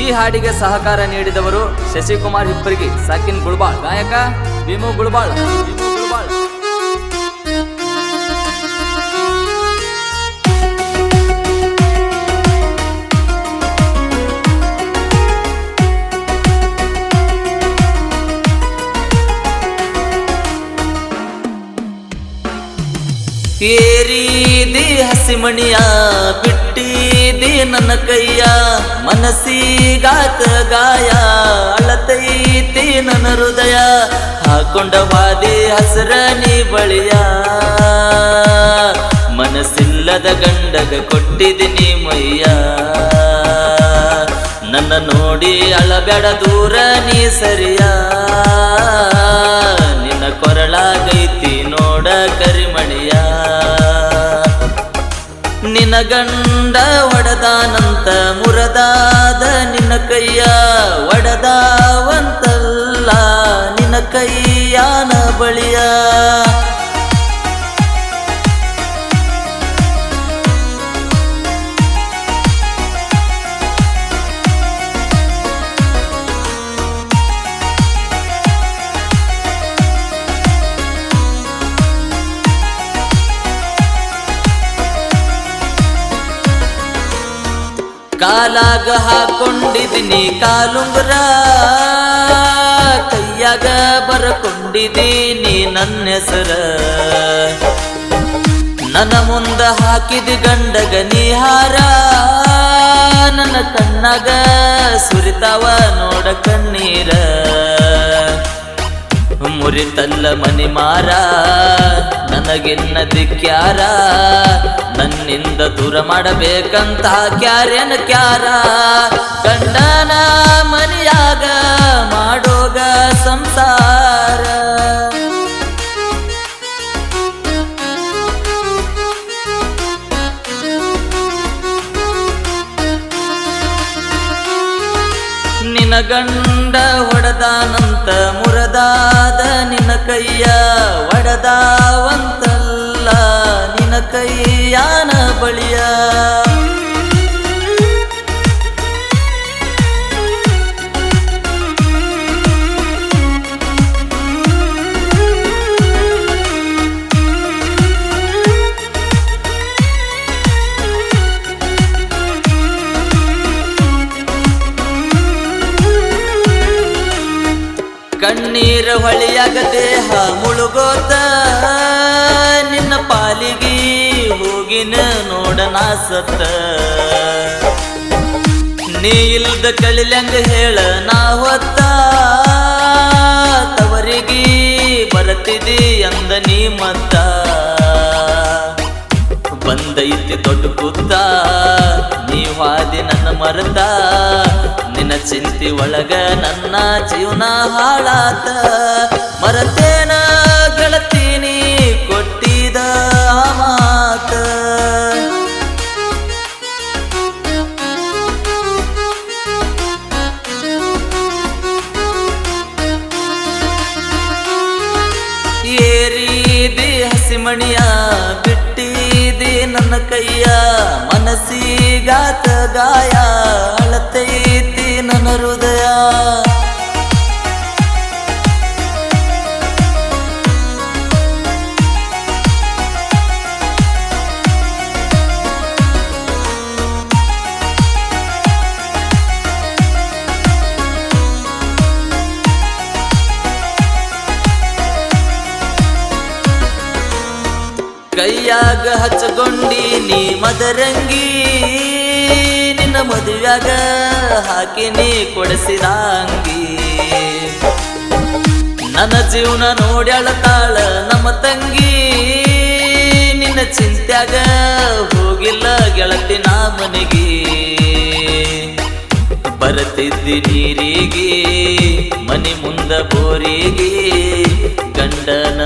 ಈ ಹಾಡಿಗೆ ಸಹಕಾರ ನೀಡಿದವರು ಶಶಿಕುಮಾರ್ ಹಿಪ್ಪರಿಗಿ ಸಾಕಿನ್ ಗುಳ್ಬಾಳ್ ಗಾಯಕ ಭೀಮು ಗುಳ್ಬಾಳ್. ಏರೀದಿ ಹಸಿಮಣಿಯ ಬಿಟ್ಟಿದಿ ನನ್ನ ಕೈಯ, ಮನಸ್ಸಿಗಾತ ಗಾಯ, ಅಳತೈತಿ ನನ್ನ ಹೃದಯ, ಹಾಕೊಂಡ ವಾದಿ ಹಸರ ನೀ ಬಳಿಯ. ಮನಸ್ಸಿಲ್ಲದ ಗಂಡಗ ಕೊಟ್ಟಿದ್ದೀನಿ ಮೈಯ. ನನ್ನ ನೋಡಿ ಅಳಬೇಡ ದೂರ ನೀ ಸರಿಯ. ನಿನ್ನ ಗಂಡ ಒಡದಾನಂತ ಮುರದಾದ ನಿನ್ನ ಕೈಯ ಒಡದಾವಂತಲ್ಲ ನಿನ್ನ ಕೈಯಾನ ಬಳಿಯ ಕಾಲಾಗ ಹಾಕೊಂಡಿದ್ದೀನಿ ಕಾಲುಂಗುರ. ಕೈಯಾಗ ಬರಕೊಂಡಿದ್ದೀನಿ ನನ್ನ ಹೆಸರ. ನನ್ನ ಮುಂದ ಹಾಕಿದ ಗಂಡಗ ನಿಹಾರ. ನನ್ನ ಕಣ್ಣಾಗ ಸುರಿತಾವ ನೋಡ ಕಣ್ಣೀರ. ಮುರಿತಲ್ಲ ಮನಿ ಮಾರ. ನನಗಿನ್ನ ದಿಕ್ಕ್ಯಾರ ನನ್ನಿಂದ ದೂರ ಮಾಡಬೇಕಂತ ಕ್ಯಾರ್ಯನ ಕ್ಯಾರ? ಗಂಡನ ಮನೆಯಾಗ ಮಾಡೋಗ ಸಂಸಾರ. ನಿನ ಗಂಡ ಹೊಡೆದಾನಂತ ಮುರದಾದ ನಿನ್ನ ಕೈಯ ಬಳಿಯ. ಕಣ್ಣೀರ ಹೊಳಿಯಾಗ ದೇಹ ಮುಳುಗೋತ ನಿನ್ನ ಪಾಲಿಗೆ ಹೋಗಿನ ನೋಡನ ನೀ ಇಲ್ದ ಕಳಿಲಂಗ ಹೇಳ ನಾ ಹೊತ್ತ. ತವರಿಗೆ ಬರತಿದಿ ಅಂದ ನೀ ಮತ್ತ. ಬಂದೈತಿ ದೊಡ್ಡ ಕುತ್ತ ನೀ ಹಾದಿ ನನ್ನ ಮರತ. ನಿನ್ನ ಚಿಂತಿ ಒಳಗ ನನ್ನ ಜೀವನ ಹಾಳಾತ. ಮರತೇನ? ಹಸಿಮಣಿಯ ಬಿಟ್ಟಿದೆ ನನ್ನ ಕೈಯ ಮನಸ್ಸಿಗಾತ ಗಾಯ. ಕೈಯಾಗ ಹಚ್ಚಗೊಂಡಿ ನೀ ಮದರಂಗಿ. ನಿನ್ನ ಮದುವ್ಯಾಗ ಹಾಕಿ ನೀ ಕೊಡಿಸಿದ ಅಂಗಿ ನನ್ನ ಜೀವನ ನೋಡ್ಯಾಳತಾಳ ನಮ್ಮ ತಂಗಿ. ನಿನ್ನ ಚಿಂತ್ಯಾಗ ಹೋಗಿಲ್ಲ ಗೆಳತಿ ನಾ ಮನೆಗೆ. ಬರತಿದ್ದಿ ನೀರಿಗೆ, ಮನೆ ಮುಂದ ಬೋರಿಗೆ.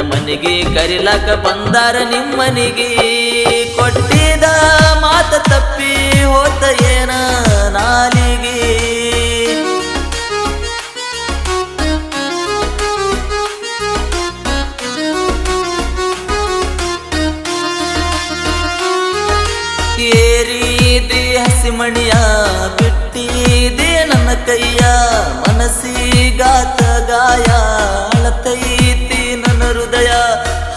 ಮನೆಗೆ ಕರಿಲಾಕ ಬಂದಾರ ನಿಮ್ಮನಿಗೆ. ಕೊಟ್ಟಿದ ಮಾತ ತಪ್ಪಿ ಹೋತ ಏನ ನಾಲಿಗೆ. ಏರಿದಿ ಹಸಿಮಣಿಯ ಬಿಟ್ಟಿದೆ ನನ್ನ ಕೈಯ. ಮನಸ್ಸಿಗಾತ ಗಾಯ ಅಳತೈತಿ ನನ್ನ ಹೃದಯ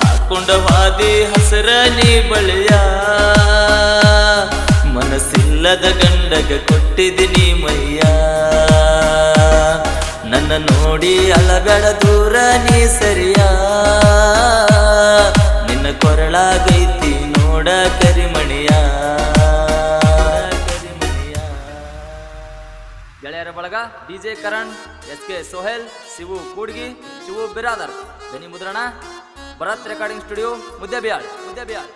ಹಾಕೊಂಡ ಹಾದಿ ಹಸರ ನೀ ಬಳಿಯ. ಮನಸ್ಸಿಲ್ಲದ ಗಂಡಗ ಕೊಟ್ಟಿದ್ದೀನಿ ಮಯ್ಯ ನನ್ನ ನೋಡಿ ಅಲಗಡ ದೂರ ನೀ ಸರಿಯ. ನಿನ್ನ ಕೊರಳಾಗೈತಿ ನೋಡ ಕರಿಮಣಿಯ. ಗೆಳೆಯರ ಬಳಗ DJ Karan S K Sohel, Shivu Kudgi, Shivu Biradar. ಧ್ವನಿ ಮುದ್ರಣ. Bharat recording studio Muddebihal Muddebihal